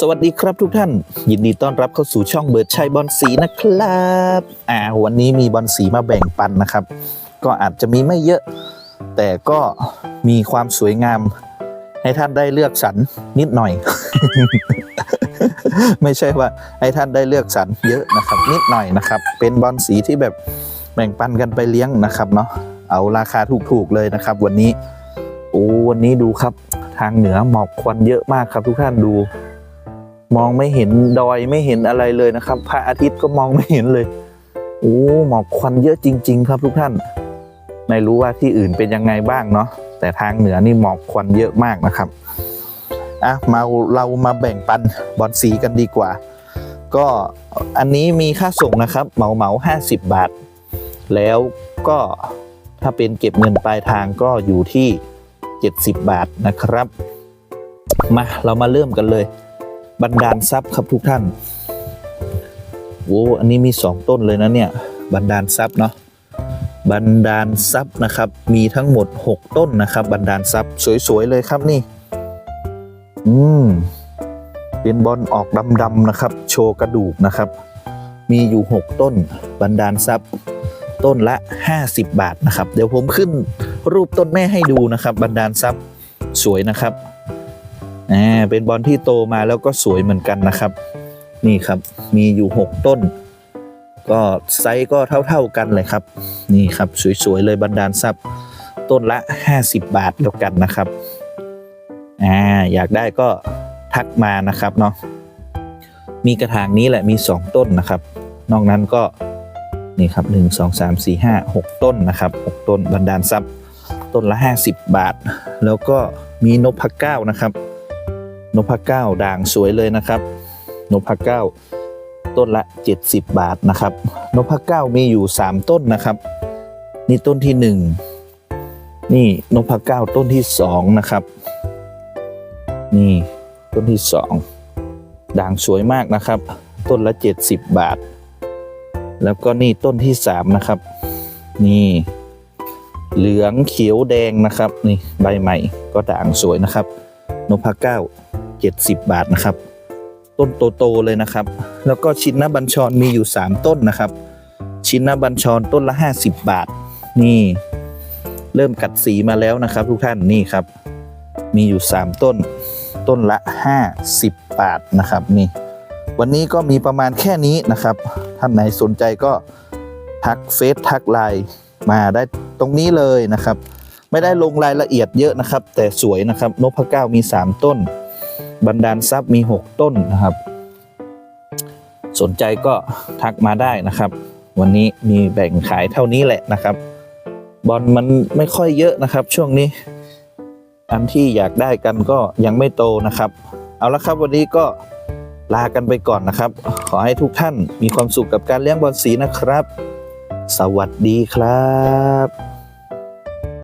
สวัสดีครับทุกท่าน ยินดีต้อนรับเข้าสู่ช่องเบิร์ดชัยบอลสีนะครับอ่าวันนี้มีบอลสีมาแบ่งปันนะครับ ก็อาจจะมีไม่เยอะ แต่ก็มีความสวยงาม ให้ท่านได้เลือกสรรนิดหน่อย ไม่ใช่ว่าให้ท่านได้เลือกสรรเยอะนะครับ นิดหน่อยนะครับ เป็นบอลสีที่แบบแบ่งปันกันไปเลี้ยงนะครับเนาะเอาราคาถูกๆเลยนะครับ วันนี้โอ้วันนี้ดูครับ ทางเหนือหมอกควันเยอะมากครับทุกท่านดู มองไม่เห็นดอยไม่เห็นอะไรเลยนะครับ พระอาทิตย์ก็มองไม่เห็นเลยโอ้หมอกควันเยอะจริง ๆ ครับทุกท่าน ไม่รู้ว่าที่อื่นเป็นยังไงบ้างเนาะแต่ทางเหนือนี่หมอกควันเยอะมากนะครับอะมาเรามาแบ่งปันบอลสีกันดีกว่า ก็อันนี้มีค่าส่งนะครับเหมาเหมาห้าสิบบาท แล้วก็ถ้าเป็นเก็บเงินปลายทางก็อยู่ที่ 70 บาทนะครับ มาเรามาเริ่มกันเลย บันดาลทรัพย์ครับทุกท่านโอ้อันนี้มีสองต้นเลยนะเนี่ยบันดาลทรัพย์เนาะบันดาลทรัพย์นะครับ มีทั้งหมด 6 ต้นนะครับบันดาลทรัพย์สวยๆเลยครับนี่ อืมเป็นบอลออกดำๆนะครับ โชว์กระดูกนะครับ มีอยู่ 6 ต้นบันดาลทรัพย์ ต้นละ 50 บาทนะครับ เดี๋ยวผมขึ้นรูปต้นแม่ให้ดูนะครับ บันดาลทรัพย์สวยนะครับ อ่าเป็นบอลที่โตมาแล้วก็สวยเหมือนกันนะครับ นี่ครับมีอยู่ 6 ต้น ก็ไซส์ก็เท่าๆกันเลยครับ นี่ครับสวยๆเลยบรรดาลทรัพย์ต้นละ 50 บาทแล้วกันนะครับอ่าอยากได้ก็ทักมานะครับเนาะมีกระถางนี้แหละมี 2 ต้นนะครับ นอกนั้นก็นี่ครับ 1 2 3 4 5 6 ต้นนะครับ 6 ต้นบรรดาลทรัพย์ ต้นละ 50 บาท แล้วก็มีนพเก้านะครับ นพเก้าด่างสวยเลยนะครับ นพเก้าต้นละ 70 บาทนะครับ นพเก้ามีอยู่ 3 ต้นนะครับ นี่ต้นที่ 1 นี่นพเก้าต้นที่ 2 นะครับ นี่ต้นที่ 2 ด่างสวยมากนะครับ ต้นละ 70 บาท แล้วก็นี่ต้นที่ 3 นะครับ นี่เหลืองเขียวแดงนะครับ นี่ใบใหม่ก็ด่างสวยนะครับ นพเก้า 70 บาทนะครับ ต้นโตๆเลยนะครับ แล้วก็ชินนบัญชรมีอยู่ 3 ต้นนะครับ ชินนบัญชรต้นละ 50 บาท นี่ เริ่มกัดสีมาแล้วนะครับ ทุกท่านนี่ครับ มีอยู่ 3 ต้น ต้นละ 50 บาทนะครับนี่ วันนี้ก็มีประมาณแค่นี้นะครับ ท่านไหนสนใจก็ทักเฟซทักไลน์มาได้ตรงนี้เลยนะครับ ไม่ได้ลงรายละเอียดเยอะนะครับ แต่สวยนะครับนพเก้ามี 3 ต้น บันดาลทรัพย์มี 6 ต้นนะครับ สนใจก็ทักมาได้นะครับ วันนี้มีแบ่งขายเท่านี้แหละนะครับ บอลมันไม่ค่อยเยอะนะครับ ช่วงนี้ อันที่อยากได้กันก็ยังไม่โตนะครับ เอาละครับวันนี้ก็ลากันไปก่อนนะครับ ขอให้ทุกท่านมีความสุขกับการเลี้ยงบอลสีนะครับ สวัสดีครับ